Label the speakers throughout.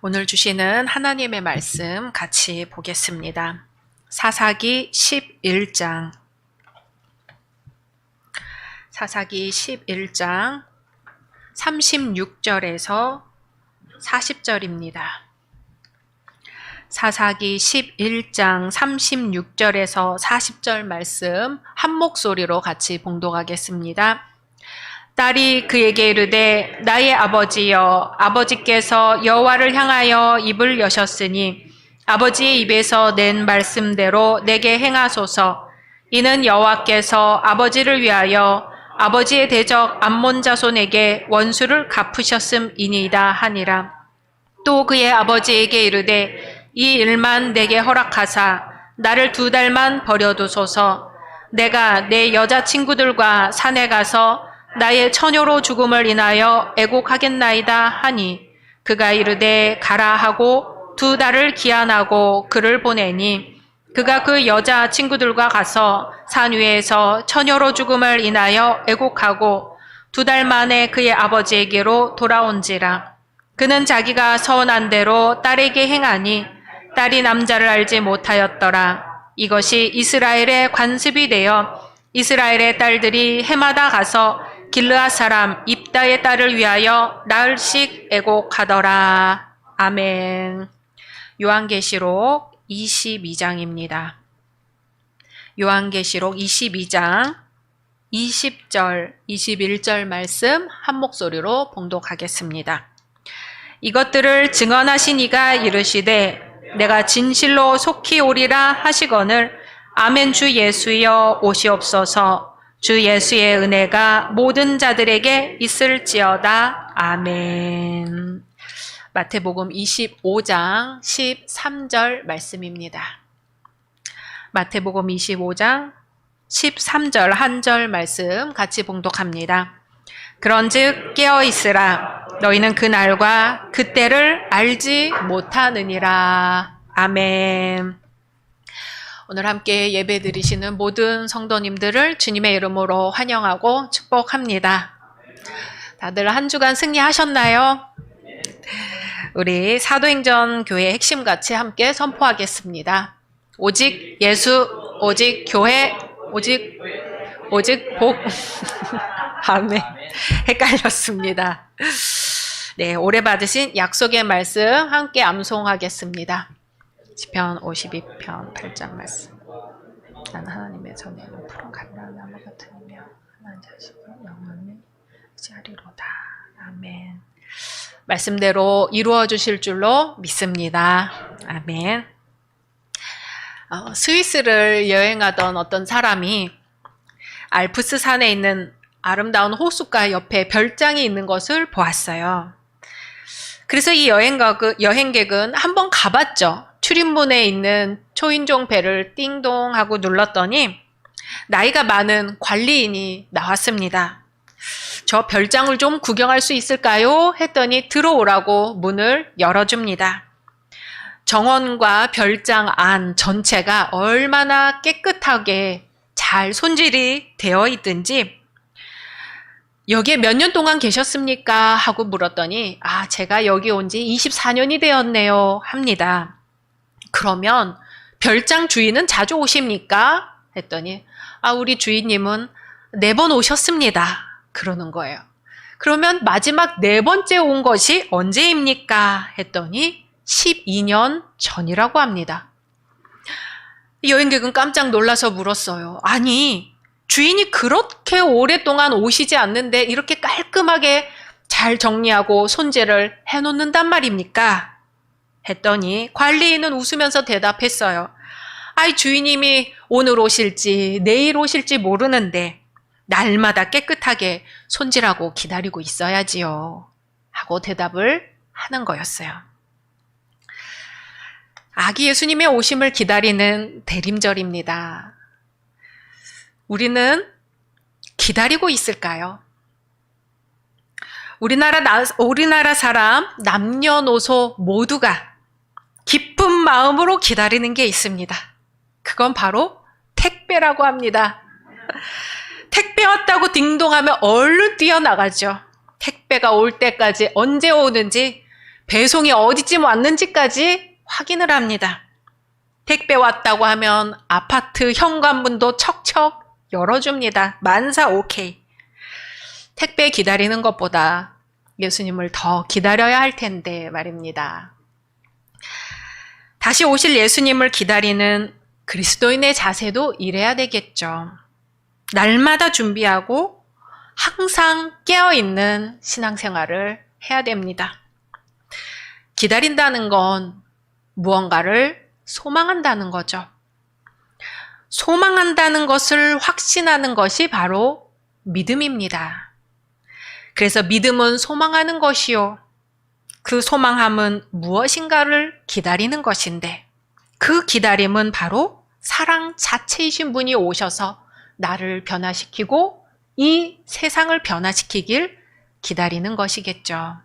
Speaker 1: 오늘 주시는 하나님의 말씀 같이 보겠습니다. 사사기 11장. 사사기 11장 36절에서 40절입니다. 사사기 11장 36절에서 40절 말씀 한 목소리로 같이 봉독하겠습니다. 딸이 그에게 이르되 나의 아버지여 아버지께서 여호와를 향하여 입을 여셨으니 아버지의 입에서 낸 말씀대로 내게 행하소서. 이는 여호와께서 아버지를 위하여 아버지의 대적 암몬 자손에게 원수를 갚으셨음이니이다 하니라. 또 그의 아버지에게 이르되 이 일만 내게 허락하사 나를 두 달만 버려두소서. 내가 내 여자 친구들과 산에 가서 나의 처녀로 죽음을 인하여 애곡하겠나이다 하니 그가 이르되 가라 하고 두 달을 기한하고 그를 보내니 그가 그 여자 친구들과 가서 산 위에서 처녀로 죽음을 인하여 애곡하고 두 달 만에 그의 아버지에게로 돌아온지라. 그는 자기가 서운한 대로 딸에게 행하니 딸이 남자를 알지 못하였더라. 이것이 이스라엘의 관습이 되어 이스라엘의 딸들이 해마다 가서 길르앗 사람 입다의 딸을 위하여 나흘씩 애곡하더라. 아멘. 요한계시록 22장입니다. 요한계시록 22장 20절, 21절 말씀 한 목소리로 봉독하겠습니다. 이것들을 증언하신 이가 이르시되 내가 진실로 속히 오리라 하시거늘 아멘 주 예수여 오시옵소서 주 예수의 은혜가 모든 자들에게 있을지어다. 아멘. 마태복음 25장 13절 말씀입니다. 마태복음 25장 13절 한 절 말씀 같이 봉독합니다. 그런즉 깨어 있으라 너희는 그 날과 그때를 알지 못하느니라. 아멘. 오늘 함께 예배 드리시는 모든 성도님들을 주님의 이름으로 환영하고 축복합니다. 다들 한 주간 승리하셨나요? 우리 사도행전 교회 핵심 같이 함께 선포하겠습니다. 오직 예수, 오직 교회, 오직 오직 복. 아멘. 헷갈렸습니다. 네, 올해 받으신 약속의 말씀 함께 암송하겠습니다. 시편 52편 8장 말씀. 나는 하나님의 전에는 푸른 감람 나무 같으며 하나님 자식을 영원히 의지하리로다. 아멘. 말씀대로 이루어 주실 줄로 믿습니다. 아멘. 어, 스위스를 여행하던 어떤 사람이 알프스 산에 있는 아름다운 호숫가 옆에 별장이 있는 것을 보았어요. 그래서 이 여행객은, 여행객은 한번 가봤죠. 출입문에 있는 초인종 벨을 띵동 하고 눌렀더니 나이가 많은 관리인이 나왔습니다. 저 별장을 좀 구경할 수 있을까요? 했더니 들어오라고 문을 열어줍니다. 정원과 별장 안 전체가 얼마나 깨끗하게 잘 손질이 되어 있든지 여기에 몇 년 동안 계셨습니까? 하고 물었더니 아, 제가 여기 온 지 24년이 되었네요. 합니다. 그러면 별장 주인은 자주 오십니까? 했더니 아, 우리 주인님은 네 번 오셨습니다. 그러는 거예요. 그러면 마지막 네 번째 온 것이 언제입니까? 했더니 12년 전이라고 합니다. 여행객은 깜짝 놀라서 물었어요. 아니, 주인이 그렇게 오랫동안 오시지 않는데 이렇게 깔끔하게 잘 정리하고 손질을 해놓는단 말입니까? 했더니 관리인은 웃으면서 대답했어요. 아이, 주인님이 오늘 오실지 내일 오실지 모르는데 날마다 깨끗하게 손질하고 기다리고 있어야지요. 하고 대답을 하는 거였어요. 아기 예수님의 오심을 기다리는 대림절입니다. 우리는 기다리고 있을까요? 우리나라, 나, 우리나라 사람, 남녀노소 모두가 기쁜 마음으로 기다리는 게 있습니다. 그건 바로 택배라고 합니다. 택배 왔다고 딩동하면 얼른 뛰어나가죠. 택배가 올 때까지 언제 오는지 배송이 어디쯤 왔는지까지 확인을 합니다. 택배 왔다고 하면 아파트 현관문도 척척 열어줍니다. 만사 오케이. 택배 기다리는 것보다 예수님을 더 기다려야 할 텐데 말입니다. 다시 오실 예수님을 기다리는 그리스도인의 자세도 이래야 되겠죠. 날마다 준비하고 항상 깨어있는 신앙생활을 해야 됩니다. 기다린다는 건 무언가를 소망한다는 거죠. 소망한다는 것을 확신하는 것이 바로 믿음입니다. 그래서 믿음은 소망하는 것이요. 그 소망함은 무엇인가를 기다리는 것인데 그 기다림은 바로 사랑 자체이신 분이 오셔서 나를 변화시키고 이 세상을 변화시키길 기다리는 것이겠죠.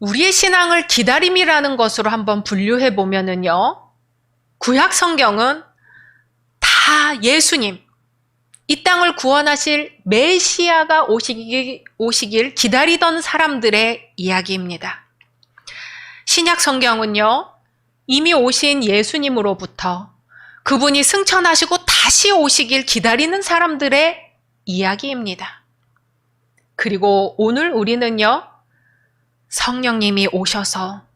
Speaker 1: 우리의 신앙을 기다림이라는 것으로 한번 분류해 보면은요. 구약 성경은 다 예수님, 이 땅을 구원하실 메시아가 오시길, 오시길 기다리던 사람들의 이야기입니다. 신약 성경은요, 이미 오신 예수님으로부터 그분이 승천하시고 다시 오시길 기다리는 사람들의 이야기입니다. 그리고 오늘 우리는요, 성령님이 오셔서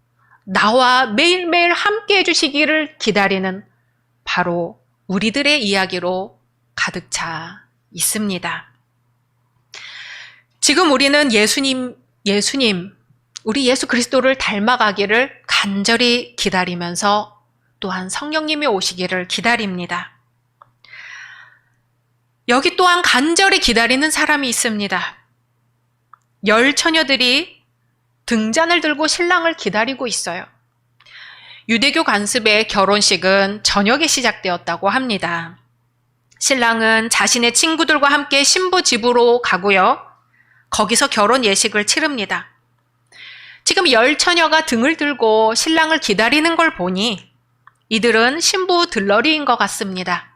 Speaker 1: 나와 매일매일 함께 해주시기를 기다리는 바로 우리들의 이야기로 가득 차 있습니다. 지금 우리는 예수님, 예수님, 우리 예수 그리스도를 닮아가기를 간절히 기다리면서 또한 성령님이 오시기를 기다립니다. 여기 또한 간절히 기다리는 사람이 있습니다. 열 처녀들이 등잔을 들고 신랑을 기다리고 있어요. 유대교 관습의 결혼식은 저녁에 시작되었다고 합니다. 신랑은 자신의 친구들과 함께 신부 집으로 가고요. 거기서 결혼 예식을 치릅니다. 지금 열 처녀가 등을 들고 신랑을 기다리는 걸 보니 이들은 신부 들러리인 것 같습니다.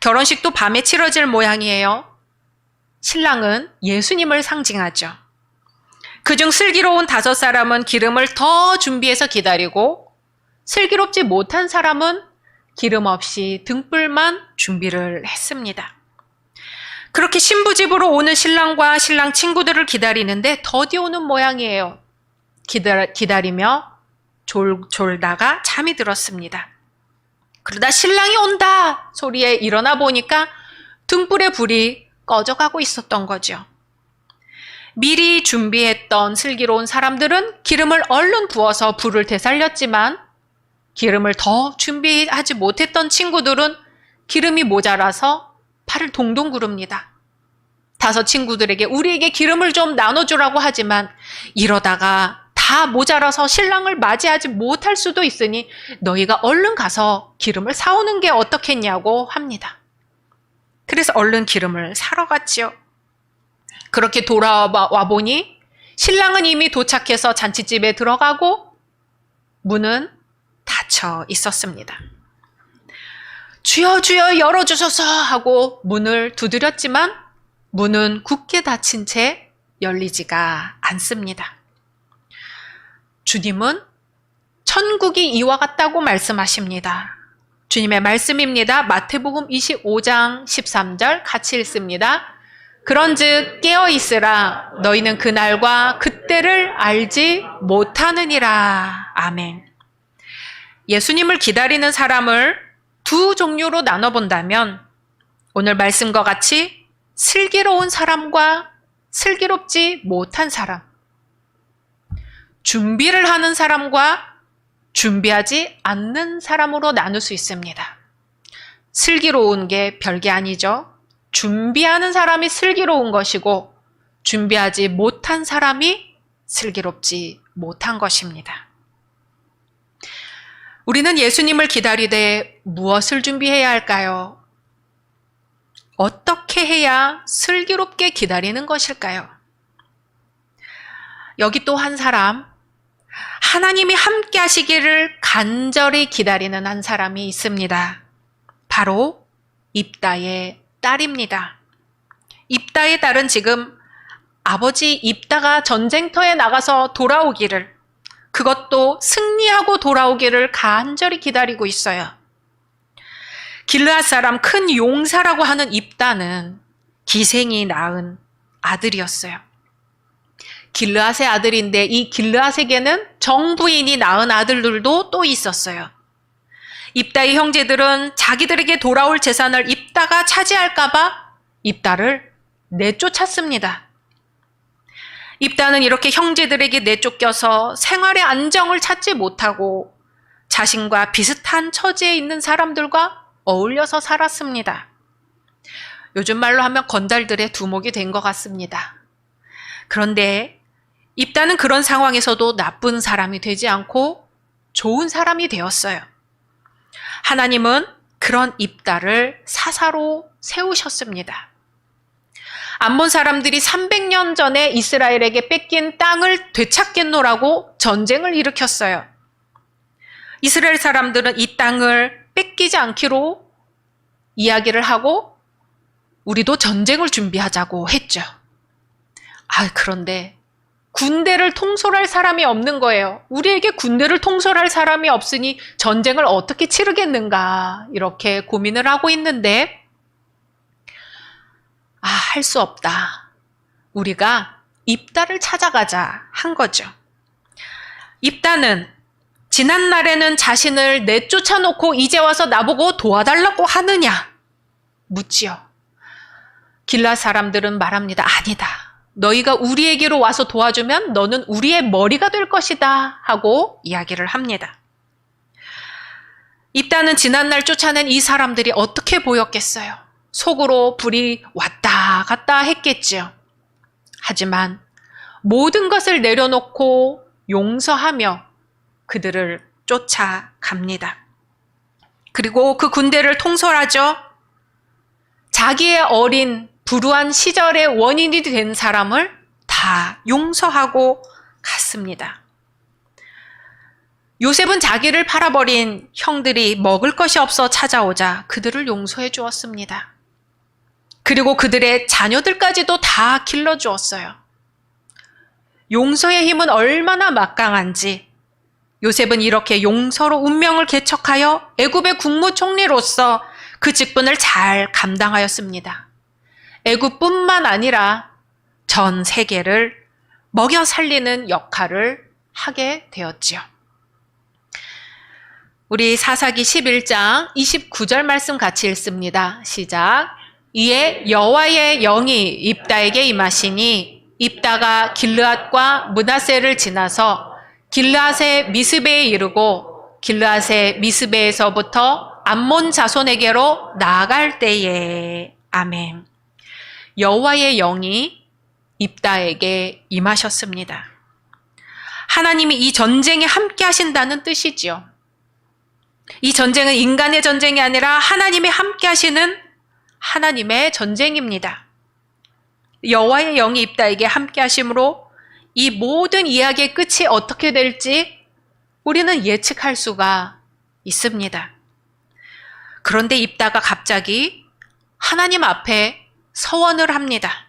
Speaker 1: 결혼식도 밤에 치러질 모양이에요. 신랑은 예수님을 상징하죠. 그중 슬기로운 다섯 사람은 기름을 더 준비해서 기다리고 슬기롭지 못한 사람은 기름 없이 등불만 준비를 했습니다. 그렇게 신부 집으로 오는 신랑과 신랑 친구들을 기다리는데 더디 오는 모양이에요. 기다, 기다리 며 졸, 졸다가 잠이 들었습니다. 그러다 신랑이 온다 소리에 일어나 보니까 등불의 불이 꺼져가고 있었던 거죠. 미리 준비했던 슬기로운 사람들은 기름을 얼른 부어서 불을 되살렸지만 기름을 더 준비하지 못했던 친구들은 기름이 모자라서 팔을 동동 구릅니다. 다섯 친구들에게 우리에게 기름을 좀 나눠주라고 하지만 이러다가 다 모자라서 신랑을 맞이하지 못할 수도 있으니 너희가 얼른 가서 기름을 사오는 게 어떻겠냐고 합니다. 그래서 얼른 기름을 사러 갔지요. 그렇게 돌아와 보니 신랑은 이미 도착해서 잔치집에 들어가고 문은 닫혀 있었습니다. 주여 주여 열어주소서 하고 문을 두드렸지만 문은 굳게 닫힌 채 열리지가 않습니다. 주님은 천국이 이와 같다고 말씀하십니다. 주님의 말씀입니다. 마태복음 25장 13절 같이 읽습니다. 그런즉 깨어 있으라 너희는 그날과 그때를 알지 못하느니라. 아멘. 예수님을 기다리는 사람을 두 종류로 나눠 본다면 오늘 말씀과 같이 슬기로운 사람과 슬기롭지 못한 사람, 준비를 하는 사람과 준비하지 않는 사람으로 나눌 수 있습니다. 슬기로운 게 별게 아니죠. 준비하는 사람이 슬기로운 것이고 준비하지 못한 사람이 슬기롭지 못한 것입니다. 우리는 예수님을 기다리되 무엇을 준비해야 할까요? 어떻게 해야 슬기롭게 기다리는 것일까요? 여기 또 한 사람, 하나님이 함께 하시기를 간절히 기다리는 한 사람이 있습니다. 바로 입다의 딸입니다. 입다의 딸은 지금 아버지 입다가 전쟁터에 나가서 돌아오기를, 그것도 승리하고 돌아오기를 간절히 기다리고 있어요. 길르앗 사람 큰 용사라고 하는 입다는 기생이 낳은 아들이었어요. 길르앗의 아들인데 이 길르앗에게는 정부인이 낳은 아들들도 또 있었어요. 입다의 형제들은 자기들에게 돌아올 재산을 입다가 차지할까봐 입다를 내쫓았습니다. 입다는 이렇게 형제들에게 내쫓겨서 생활의 안정을 찾지 못하고 자신과 비슷한 처지에 있는 사람들과 어울려서 살았습니다. 요즘 말로 하면 건달들의 두목이 된 것 같습니다. 그런데 입다는 그런 상황에서도 나쁜 사람이 되지 않고 좋은 사람이 되었어요. 하나님은 그런 입다를 사사로 세우셨습니다. 암몬 사람들이 300년 전에 이스라엘에게 뺏긴 땅을 되찾겠노라고 전쟁을 일으켰어요. 이스라엘 사람들은 이 땅을 뺏기지 않기로 이야기를 하고 우리도 전쟁을 준비하자고 했죠. 아, 그런데 군대를 통솔할 사람이 없는 거예요. 우리에게 군대를 통솔할 사람이 없으니 전쟁을 어떻게 치르겠는가 이렇게 고민을 하고 있는데 아, 할 수 없다. 우리가 입다를 찾아가자 한 거죠. 입다는 지난 날에는 자신을 내쫓아 놓고 이제 와서 나보고 도와달라고 하느냐 묻지요. 길라 사람들은 말합니다. 아니다. 너희가 우리에게로 와서 도와주면 너는 우리의 머리가 될 것이다 하고 이야기를 합니다. 입다는 지난날 쫓아낸 이 사람들이 어떻게 보였겠어요? 속으로 불이 왔다 갔다 했겠지요. 하지만 모든 것을 내려놓고 용서하며 그들을 쫓아갑니다. 그리고 그 군대를 통솔하죠. 자기의 어린 불우한 시절의 원인이 된 사람을 다 용서하고 갔습니다. 요셉은 자기를 팔아버린 형들이 먹을 것이 없어 찾아오자 그들을 용서해 주었습니다. 그리고 그들의 자녀들까지도 다 길러주었어요. 용서의 힘은 얼마나 막강한지 요셉은 이렇게 용서로 운명을 개척하여 애굽의 국무총리로서 그 직분을 잘 감당하였습니다. 애굽뿐만 아니라 전 세계를 먹여 살리는 역할을 하게 되었지요. 우리 사사기 11장 29절 말씀 같이 읽습니다. 시작. 이에 여호와의 영이 입다에게 임하시니 입다가 길르앗과 문하세를 지나서 길르앗의 미스베에 이르고 길르앗의 미스베에서부터 암몬 자손에게로 나아갈 때에 아멘. 여호와의 영이 입다에게 임하셨습니다. 하나님이 이 전쟁에 함께 하신다는 뜻이지요. 이 전쟁은 인간의 전쟁이 아니라 하나님이 함께 하시는 하나님의 전쟁입니다. 여호와의 영이 입다에게 함께 하심으로 이 모든 이야기의 끝이 어떻게 될지 우리는 예측할 수가 있습니다. 그런데 입다가 갑자기 하나님 앞에 서원을 합니다.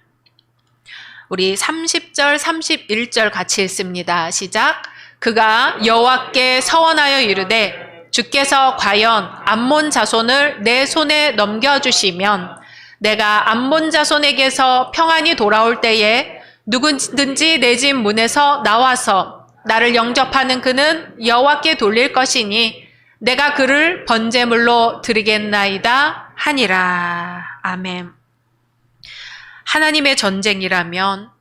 Speaker 1: 우리 30절, 31절 같이 읽습니다. 시작. 그가 여호와께 서원하여 이르되 주께서 과연 암몬 자손을 내 손에 넘겨주시면 내가 암몬 자손에게서 평안히 돌아올 때에 누구든지 내 집 문에서 나와서 나를 영접하는 그는 여호와께 돌릴 것이니 내가 그를 번제물로 드리겠나이다 하니라. 아멘. 하나님의 전쟁이라면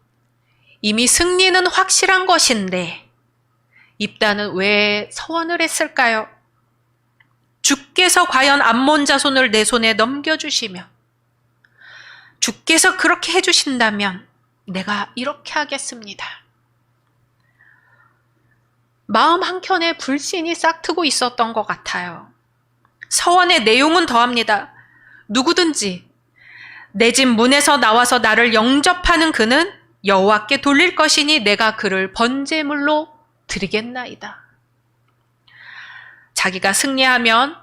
Speaker 1: 이미 승리는 확실한 것인데 입다는 왜 서원을 했을까요? 주께서 과연 암몬 자손을 내 손에 넘겨주시며 주께서 그렇게 해주신다면 내가 이렇게 하겠습니다. 마음 한켠에 불신이 싹트고 있었던 것 같아요. 서원의 내용은 더합니다. 누구든지 내 집 문에서 나와서 나를 영접하는 그는 여호와께 돌릴 것이니 내가 그를 번제물로 드리겠나이다. 자기가 승리하면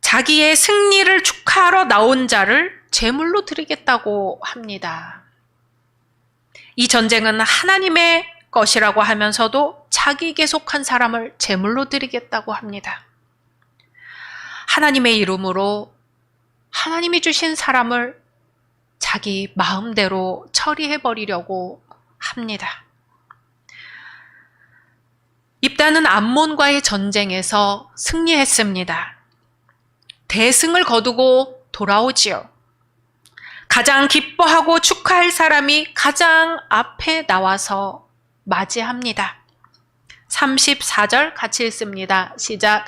Speaker 1: 자기의 승리를 축하하러 나온 자를 제물로 드리겠다고 합니다. 이 전쟁은 하나님의 것이라고 하면서도 자기에게 속한 사람을 제물로 드리겠다고 합니다. 하나님의 이름으로 하나님이 주신 사람을 자기 마음대로 처리해 버리려고 합니다. 입단은 암몬과의 전쟁에서 승리했습니다. 대승을 거두고 돌아오지요. 가장 기뻐하고 축하할 사람이 가장 앞에 나와서 맞이합니다. 34절 같이 읽습니다. 시작.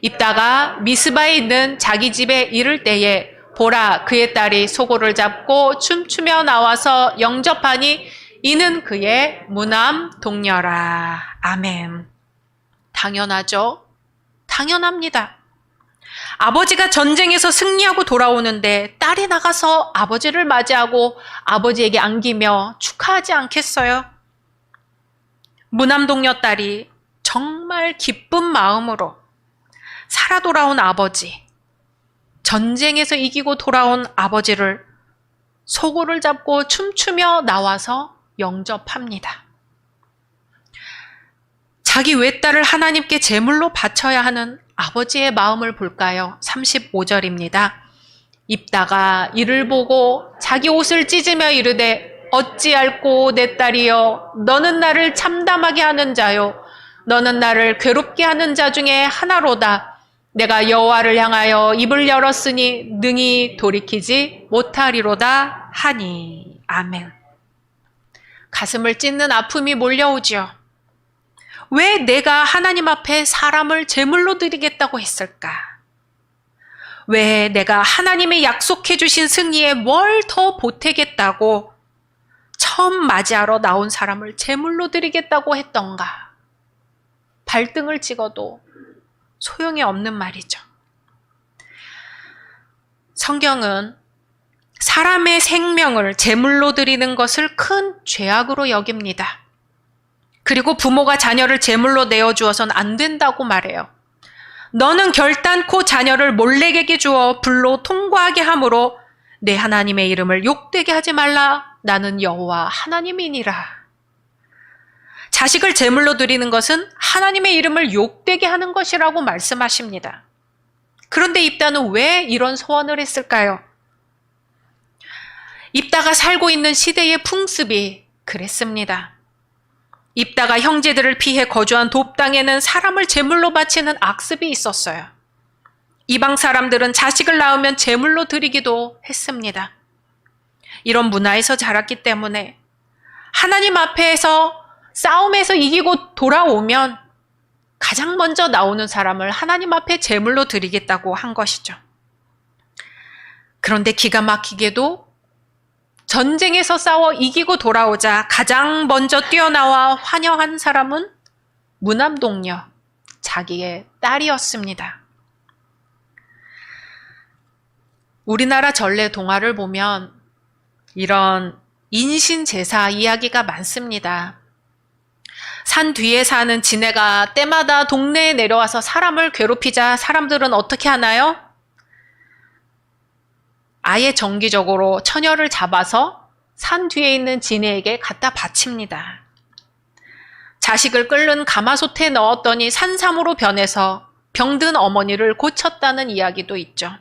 Speaker 1: 입다가 미스바에 있는 자기 집에 이를 때에 보라 그의 딸이 소고를 잡고 춤추며 나와서 영접하니 이는 그의 무남 동녀라. 아멘. 당연하죠. 당연합니다. 아버지가 전쟁에서 승리하고 돌아오는데 딸이 나가서 아버지를 맞이하고 아버지에게 안기며 축하하지 않겠어요? 무남동녀 딸이 정말 기쁜 마음으로 살아 돌아온 아버지, 전쟁에서 이기고 돌아온 아버지를 소고를 잡고 춤추며 나와서 영접합니다. 자기 외딸을 하나님께 제물로 바쳐야 하는 아버지의 마음을 볼까요? 35절입니다. 입다가 이를 보고 자기 옷을 찢으며 이르되 어찌할꼬 내 딸이여 너는 나를 참담하게 하는 자요? 너는 나를 괴롭게 하는 자 중에 하나로다. 내가 여호와를 향하여 입을 열었으니 능히 돌이키지 못하리로다 하니. 아멘. 가슴을 찢는 아픔이 몰려오지요 왜 내가 하나님 앞에 사람을 제물로 드리겠다고 했을까? 왜 내가 하나님의 약속해 주신 승리에 뭘 더 보태겠다고 처음 맞이하러 나온 사람을 제물로 드리겠다고 했던가? 발등을 찍어도 소용이 없는 말이죠. 성경은 사람의 생명을 제물로 드리는 것을 큰 죄악으로 여깁니다. 그리고 부모가 자녀를 제물로 내어주어선 안 된다고 말해요. 너는 결단코 자녀를 몰래에게 주어 불로 통과하게 함으로 내 하나님의 이름을 욕되게 하지 말라. 나는 여호와 하나님이니라. 자식을 제물로 드리는 것은 하나님의 이름을 욕되게 하는 것이라고 말씀하십니다. 그런데 입다는 왜 이런 소원을 했을까요? 입다가 살고 있는 시대의 풍습이 그랬습니다. 입다가 형제들을 피해 거주한 돕당에는 사람을 제물로 바치는 악습이 있었어요. 이방 사람들은 자식을 낳으면 제물로 드리기도 했습니다. 이런 문화에서 자랐기 때문에 하나님 앞에서 싸움에서 이기고 돌아오면 가장 먼저 나오는 사람을 하나님 앞에 제물로 드리겠다고 한 것이죠. 그런데 기가 막히게도 전쟁에서 싸워 이기고 돌아오자 가장 먼저 뛰어나와 환영한 사람은 무남동녀, 자기의 딸이었습니다. 우리나라 전래 동화를 보면 이런 인신제사 이야기가 많습니다. 산 뒤에 사는 지네가 때마다 동네에 내려와서 사람을 괴롭히자 사람들은 어떻게 하나요? 아예 정기적으로 처녀를 잡아서 산 뒤에 있는 지네에게 갖다 바칩니다. 자식을 끓는 가마솥에 넣었더니 산삼으로 변해서 병든 어머니를 고쳤다는 이야기도 있죠.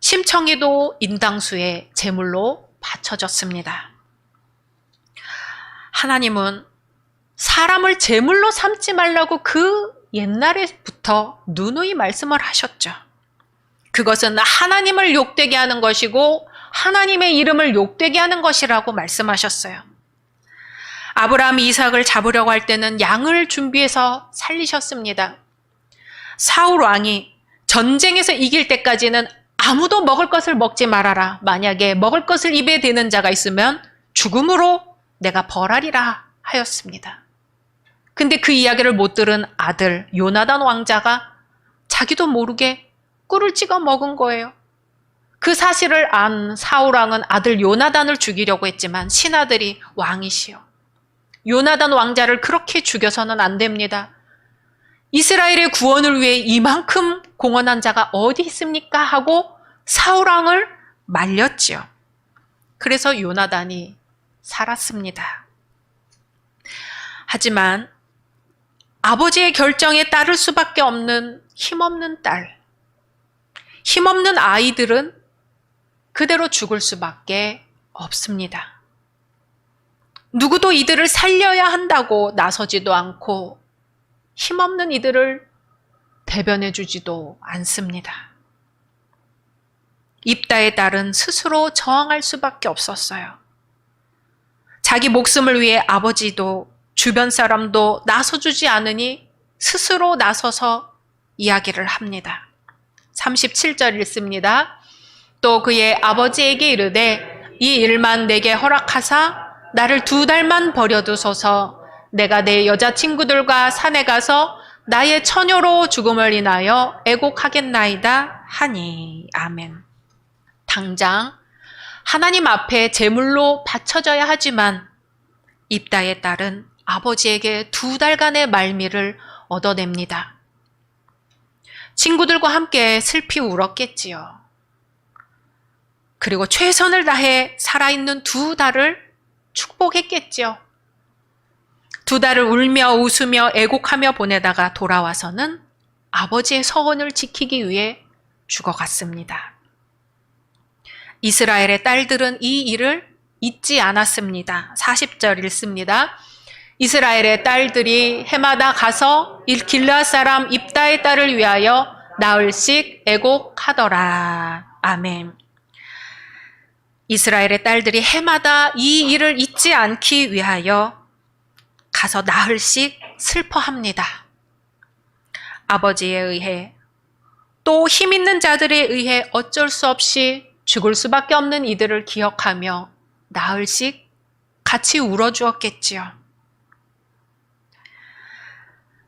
Speaker 1: 심청이도 인당수의 제물로 바쳐졌습니다. 하나님은 사람을 제물로 삼지 말라고 그 옛날에부터 누누이 말씀을 하셨죠. 그것은 하나님을 욕되게 하는 것이고 하나님의 이름을 욕되게 하는 것이라고 말씀하셨어요. 아브라함이 이삭을 잡으려고 할 때는 양을 준비해서 살리셨습니다. 사울 왕이 전쟁에서 이길 때까지는 아무도 먹을 것을 먹지 말아라. 만약에 먹을 것을 입에 대는 자가 있으면 죽음으로 내가 벌하리라 하였습니다. 근데 그 이야기를 못 들은 아들 요나단 왕자가 자기도 모르게 꿀을 찍어 먹은 거예요. 그 사실을 안 사울왕은 아들 요나단을 죽이려고 했지만 신하들이 왕이시여. 요나단 왕자를 그렇게 죽여서는 안 됩니다. 이스라엘의 구원을 위해 이만큼 공헌한 자가 어디 있습니까? 하고 사울왕을 말렸지요. 그래서 요나단이 살았습니다. 하지만 아버지의 결정에 따를 수밖에 없는 힘없는 딸, 힘없는 아이들은 그대로 죽을 수밖에 없습니다. 누구도 이들을 살려야 한다고 나서지도 않고 힘없는 이들을 대변해 주지도 않습니다. 입다의 딸은 스스로 저항할 수밖에 없었어요. 자기 목숨을 위해 아버지도 주변 사람도 나서주지 않으니 스스로 나서서 이야기를 합니다. 37절 읽습니다. 또 그의 아버지에게 이르되 이 일만 내게 허락하사 나를 두 달만 버려두소서 내가 내 여자친구들과 산에 가서 나의 처녀로 죽음을 인하여 애곡하겠나이다 하니 아멘. 당장 하나님 앞에 제물로 바쳐져야 하지만 입다의 딸은 아버지에게 두 달간의 말미를 얻어냅니다. 친구들과 함께 슬피 울었겠지요. 그리고 최선을 다해 살아있는 두 달을 축복했겠지요. 두 달을 울며 웃으며 애곡하며 보내다가 돌아와서는 아버지의 서원을 지키기 위해 죽어갔습니다. 이스라엘의 딸들은 이 일을 잊지 않았습니다. 40절 읽습니다. 이스라엘의 딸들이 해마다 가서 길라 사람 입다의 딸을 위하여 나흘씩 애곡하더라. 아멘. 이스라엘의 딸들이 해마다 이 일을 잊지 않기 위하여 가서 나흘씩 슬퍼합니다. 아버지에 의해 또 힘 있는 자들에 의해 어쩔 수 없이 죽을 수밖에 없는 이들을 기억하며 나흘씩 같이 울어주었겠지요.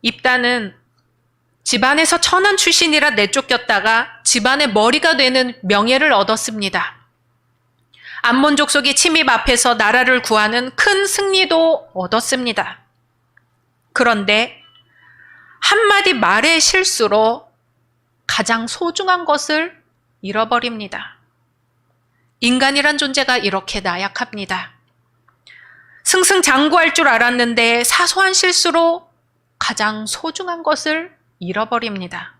Speaker 1: 입다는 집안에서 천한 출신이라 내쫓겼다가 집안의 머리가 되는 명예를 얻었습니다. 암몬 족속의 침입 앞에서 나라를 구하는 큰 승리도 얻었습니다. 그런데 한마디 말의 실수로 가장 소중한 것을 잃어버립니다. 인간이란 존재가 이렇게 나약합니다. 승승장구할 줄 알았는데 사소한 실수로 가장 소중한 것을 잃어버립니다.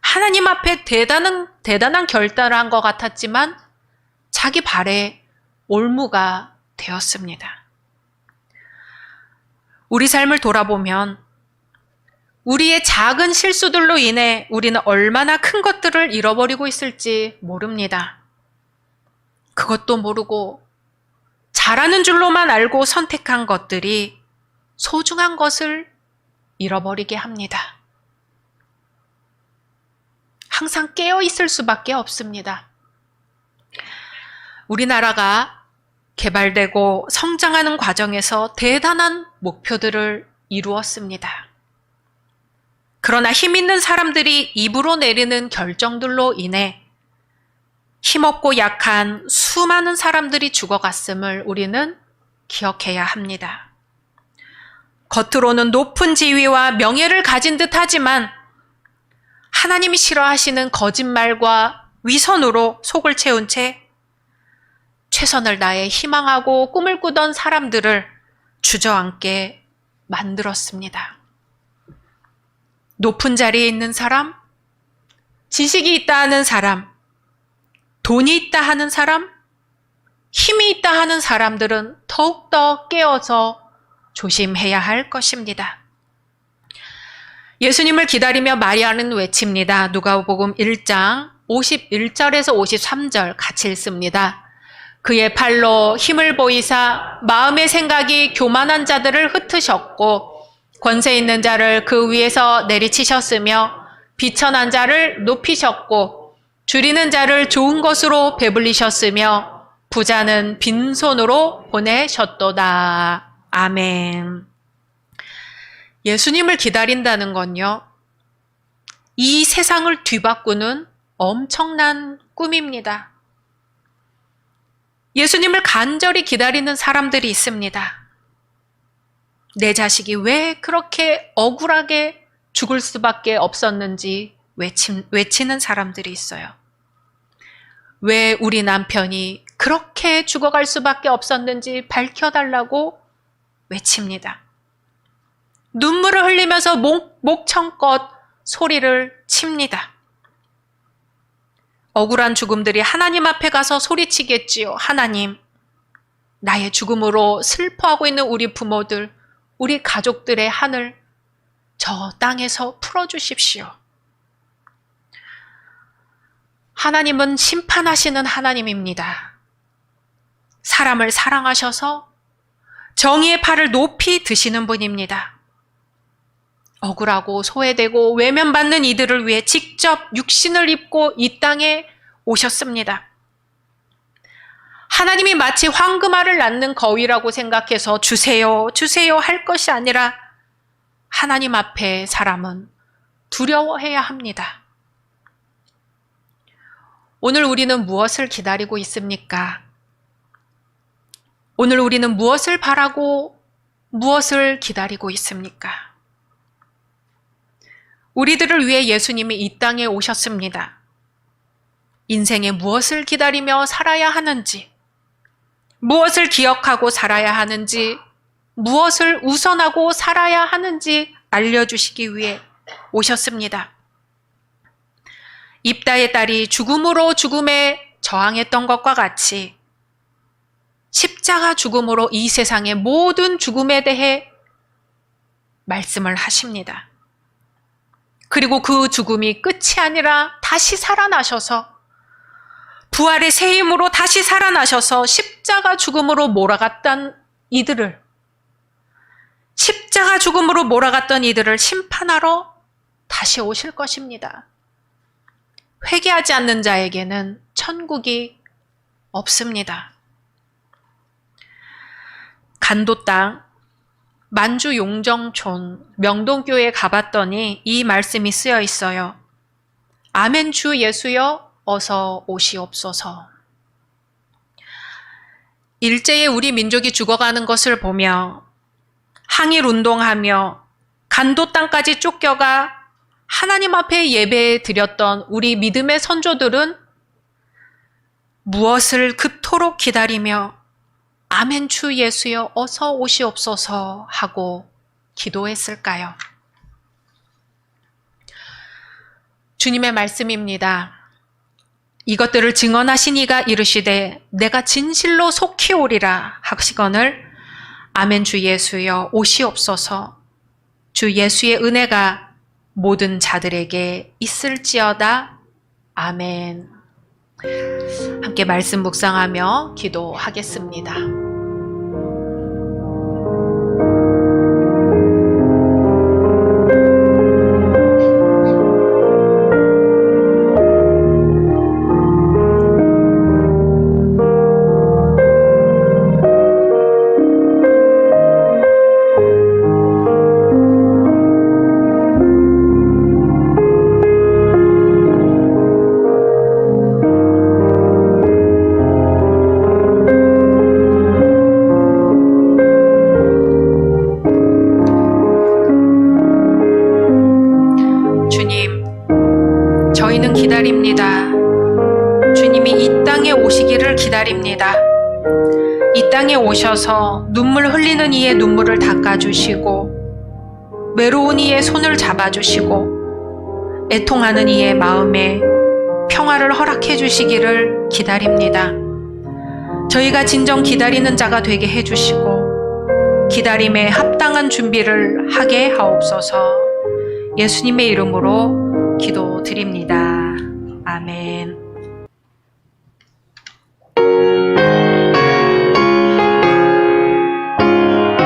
Speaker 1: 하나님 앞에 대단한, 대단한 결단을 한 것 같았지만 자기 발에 올무가 되었습니다. 우리 삶을 돌아보면 우리의 작은 실수들로 인해 우리는 얼마나 큰 것들을 잃어버리고 있을지 모릅니다. 그것도 모르고 잘하는 줄로만 알고 선택한 것들이 소중한 것을 잃어버리게 합니다. 항상 깨어 있을 수밖에 없습니다. 우리나라가 개발되고 성장하는 과정에서 대단한 목표들을 이루었습니다. 그러나 힘 있는 사람들이 입으로 내리는 결정들로 인해 힘없고 약한 수많은 사람들이 죽어갔음을 우리는 기억해야 합니다. 겉으로는 높은 지위와 명예를 가진 듯 하지만 하나님이 싫어하시는 거짓말과 위선으로 속을 채운 채 최선을 다해 희망하고 꿈을 꾸던 사람들을 주저앉게 만들었습니다. 높은 자리에 있는 사람, 지식이 있다 하는 사람, 돈이 있다 하는 사람, 힘이 있다 하는 사람들은 더욱더 깨어서 조심해야 할 것입니다. 예수님을 기다리며 마리아는 외칩니다. 누가복음 1장 51절에서 53절 같이 읽습니다. 그의 팔로 힘을 보이사 마음의 생각이 교만한 자들을 흩으셨고 권세 있는 자를 그 위에서 내리치셨으며 비천한 자를 높이셨고 줄이는 자를 좋은 것으로 배불리셨으며 부자는 빈손으로 보내셨도다. 아멘. 예수님을 기다린다는 건요, 이 세상을 뒤바꾸는 엄청난 꿈입니다. 예수님을 간절히 기다리는 사람들이 있습니다. 내 자식이 왜 그렇게 억울하게 죽을 수밖에 없었는지 외치, 외치는 사람들이 있어요. 왜 우리 남편이 그렇게 죽어갈 수밖에 없었는지 밝혀달라고 외칩니다. 눈물을 흘리면서 목, 목청껏 소리를 칩니다. 억울한 죽음들이 하나님 앞에 가서 소리치겠지요. 하나님, 나의 죽음으로 슬퍼하고 있는 우리 부모들, 우리 가족들의 한을 저 땅에서 풀어주십시오. 하나님은 심판하시는 하나님입니다. 사람을 사랑하셔서 정의의 팔을 높이 드시는 분입니다. 억울하고 소외되고 외면받는 이들을 위해 직접 육신을 입고 이 땅에 오셨습니다. 하나님이 마치 황금알을 낳는 거위라고 생각해서 주세요, 주세요 할 것이 아니라 하나님 앞에 사람은 두려워해야 합니다. 오늘 우리는 무엇을 기다리고 있습니까? 오늘 우리는 무엇을 바라고 무엇을 기다리고 있습니까? 우리들을 위해 예수님이 이 땅에 오셨습니다. 인생에 무엇을 기다리며 살아야 하는지, 무엇을 기억하고 살아야 하는지, 무엇을 우선하고 살아야 하는지 알려주시기 위해 오셨습니다. 입다의 딸이 죽음으로 죽음에 저항했던 것과 같이 십자가 죽음으로 이 세상의 모든 죽음에 대해 말씀을 하십니다. 그리고 그 죽음이 끝이 아니라 다시 살아나셔서 부활의 새 힘으로 다시 살아나셔서 십자가 죽음으로 몰아갔던 이들을 십자가 죽음으로 몰아갔던 이들을 심판하러 다시 오실 것입니다. 회개하지 않는 자에게는 천국이 없습니다. 간도 땅 만주 용정촌 명동교에 가봤더니 이 말씀이 쓰여 있어요. 아멘 주 예수여 어서 오시옵소서. 일제에 우리 민족이 죽어가는 것을 보며 항일 운동하며 간도 땅까지 쫓겨가 하나님 앞에 예배 드렸던 우리 믿음의 선조들은 무엇을 그토록 기다리며 아멘 주 예수여 어서 오시옵소서 하고 기도했을까요? 주님의 말씀입니다. 이것들을 증언하신 이가 이르시되 내가 진실로 속히 오리라 하시거늘 아멘 주 예수여 오시옵소서 주 예수의 은혜가 모든 자들에게 있을지어다 아멘 함께 말씀 묵상하며 기도하겠습니다. 오셔서 눈물 흘리는 이의 눈물을 닦아주시고, 외로운 이의 손을 잡아주시고, 애통하는 이의 마음에 평화를 허락해 주시기를 기다립니다. 저희가 진정 기다리는 자가 되게 해주시고, 기다림에 합당한 준비를 하게 하옵소서. 예수님의 이름으로 기도드립니다.